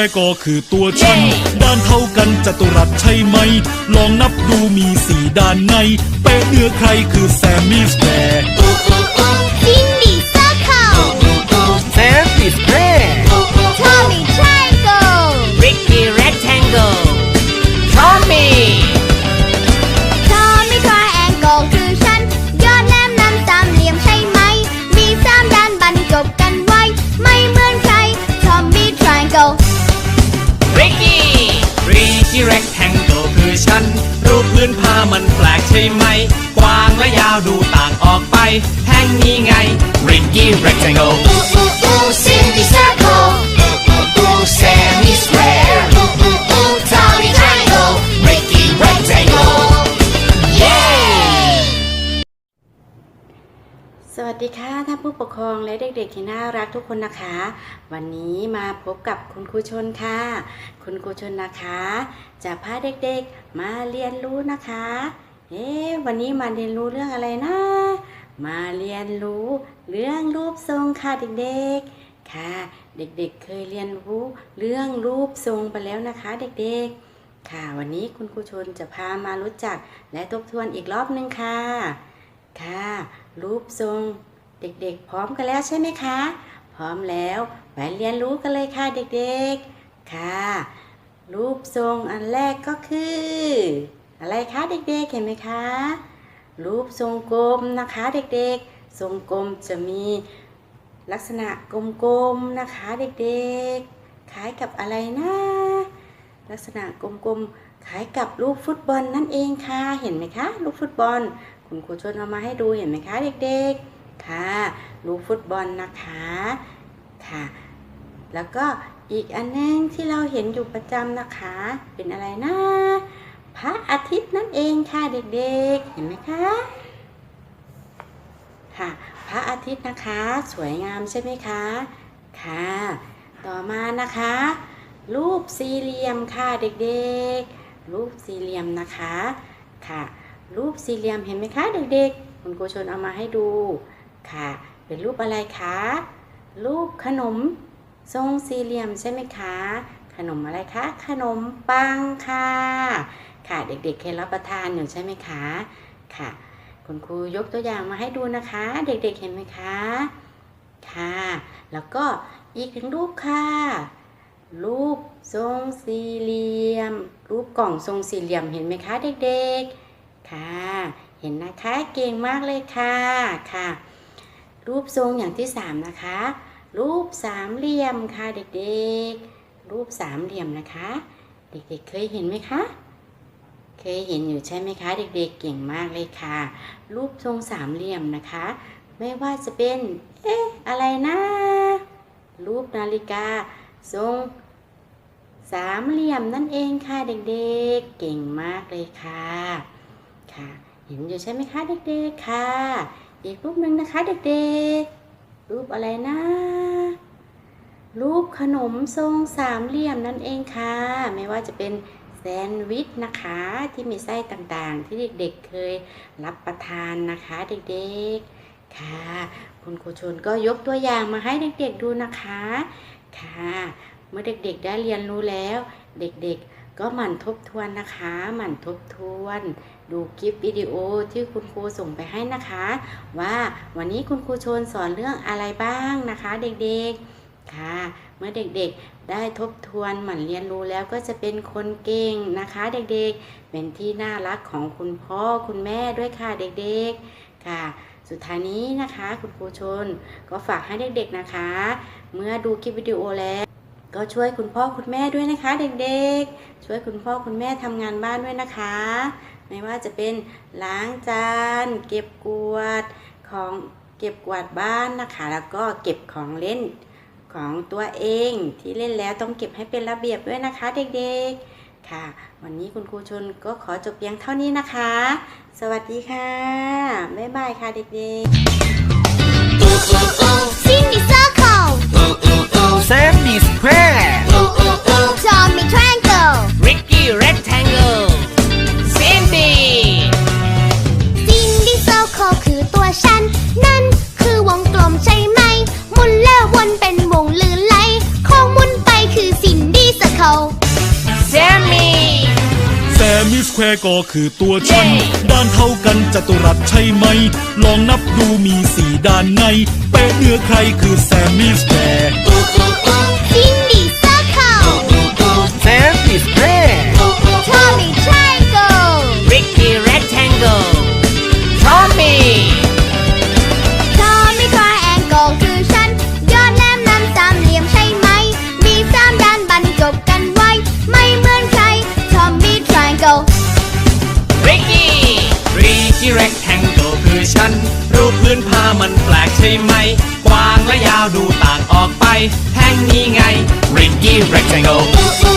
มิสแควร์ก็คือตัวฉัน ด้านเท่ากันจัตุรัสใช่ไหม ลองนับดูมีสี่ด้านไงเป๊ะเหนือใครคือแซมมี่สแควร์ Cindy Circle Sam is Square Tommy Triangle Ricky Rectangle Tommy พื้นผ้ามันแปลกใช่ไหม กว้างและยาวดูต่างออกไป แห่งนี้ไง Ringy Rectangle สวัสดีค่ะท่านผู้ปกครองและเด็กๆ ที่น่ารักทุกคนนะคะ วันนี้มาพบกับคุณครูชนค่ะ คุณครูชนนะคะ จะพาเด็กๆมาเรียนรู้นะคะ เอ๊วันนี้มาเรียนรู้เรื่องอะไรนะ มาเรียนรู้เรื่องรูปทรงค่ะเด็กๆค่ะ เด็กๆ เคยเรียนรู้เรื่องรูปทรงไปแล้วนะคะ เด็กๆ ค่ะ วันนี้คุณครูชนจะพามารู้จักและทบทวนอีกรอบนึงค่ะ ค่ะ รูปทรงเด็กๆ พร้อมกันแล้วใช่ไหมคะ พร้อมแล้วไปเรียนรู้กันเลยค่ะเด็กๆ ค่ะ รูปทรงอันแรกก็คือ อะไรคะเด็กๆ เห็นไหมคะ รูปทรงกลมนะคะเด็กๆ ทรงกลมจะมีลักษณะกลมๆนะคะเด็กๆ คล้ายกับอะไรนะ ลักษณะกลมๆ คล้ายกับลูกฟุตบอลนั่นเองค่ะ เห็นไหมคะ ลูกฟุตบอล คุณครูชวนเอามาให้ดูเห็นไหมคะเด็กๆ ค่ะ ลูกฟุตบอลนะคะ ค่ะ แล้วก็อีกอันนึงที่เราเห็นอยู่ประจำนะคะ เป็นอะไรนะ พระอาทิตย์นั่นเองค่ะเด็กๆ เห็นไหมคะ ค่ะ พระอาทิตย์นะคะ สวยงามใช่ไหมคะ ค่ะ ต่อมานะคะ รูปสี่เหลี่ยมค่ะเด็กๆ รูปสี่เหลี่ยมนะคะ ค่ะ รูปสี่เหลี่ยมเห็นไหมคะเด็กๆ คุณครูชนเอามาให้ดูค่ะ เป็นรูปอะไรคะ รูปขนมทรงสี่เหลี่ยมใช่ไหมคะ ขนมอะไรคะ ขนมปังค่ะ ค่ะเด็กๆเคยรับประทานอยู่ใช่ไหมคะค่ะ คุณครูยกตัวอย่างมาให้ดูนะคะ เด็กๆเห็นไหมคะค่ะ แล้วก็อีกหนึ่งรูปค่ะ รูปทรงสี่เหลี่ยม รูปกล่องทรงสี่เหลี่ยมเห็นไหมคะเด็กๆ ค่ะ เห็นนะคะเก่งมากเลยค่ะค่ะ รูปทรงอย่างที่สามนะคะ รูปสามเหลี่ยมค่ะเด็กๆ รูปสามเหลี่ยมนะคะ เด็กๆ เคยเห็นไหมคะเคยเห็นอยู่ใช่ไหมคะ เด็กๆเก่งมากเลยค่ะ รูปทรงสามเหลี่ยมนะคะ ไม่ว่าจะเป็น เอ๊ะอะไรนะรูปนาฬิกา ทรงสามเหลี่ยมนั่นเองค่ะเด็กๆ เก่งมากเลยค่ะ ค่ะ เห็นอยู่ใช่ไหมคะเด็กๆค่ะ อีกรูปหนึ่งนะคะเด็กๆ รูปอะไรนะ รูปขนมทรงสามเหลี่ยมนั่นเองค่ะ ไม่ว่าจะเป็นแซนด์วิชนะคะที่มีไส้ต่างๆ ที่เด็กๆเคยรับประทานนะคะเด็กๆ ค่ะ คุณครูชนก็ยกตัวอย่างมาให้เด็กๆดูนะคะ ค่ะ เมื่อเด็กๆได้เรียนรู้แล้ว เด็กๆ ก็หมั่นทบทวนนะคะ หมั่นทบทวน ดูคลิปวิดีโอที่คุณครูส่งไปให้นะคะ ว่าวันนี้คุณครูชนสอนเรื่องอะไรบ้างนะคะ เด็กๆค่ะ เมื่อเด็กๆ ได้ทบทวนหมั่นเรียนรู้แล้วก็จะเป็นคนเก่งนะคะ เด็กๆ เป็นที่น่ารักของคุณพ่อคุณแม่ด้วยค่ะเด็กๆค่ะสุดท้ายนี้นะคะ คุณครูชนก็ฝากให้เด็กๆนะคะ เมื่อดูคลิปวิดีโอแล้ว ก็ช่วยคุณพ่อคุณแม่ด้วยนะคะ เด็กๆ ช่วยคุณพ่อคุณแม่ทำงานบ้านด้วยนะคะ ไม่ว่าจะเป็นล้างจาน เก็บกวาดของเก็บกวาดบ้านนะคะ แล้วก็เก็บของเล่นของตัวเองที่เล่นแล้วต้องเก็บให้เป็นระเบียบด้วยนะคะ เด็กๆ ค่ะ วันนี้คุณครูชนก็ขอจบเพียงเท่านี้นะคะ สวัสดีค่ะ บ๊ายบายค่ะเด็กๆ Cindy Circle ก็คือตัวฉัน ด้านเท่ากันจัตุรัสใช่ไหม ลองนับดูมีสี่ด้านไงเป๊ะเหนือใครคือแซมมี่สแควร์ซินดี้เซอร์เคิล Sam is square ใช่ไหม กว้างและยาวดูต่างออกไป แท่งนี้ไง Ricky rectangle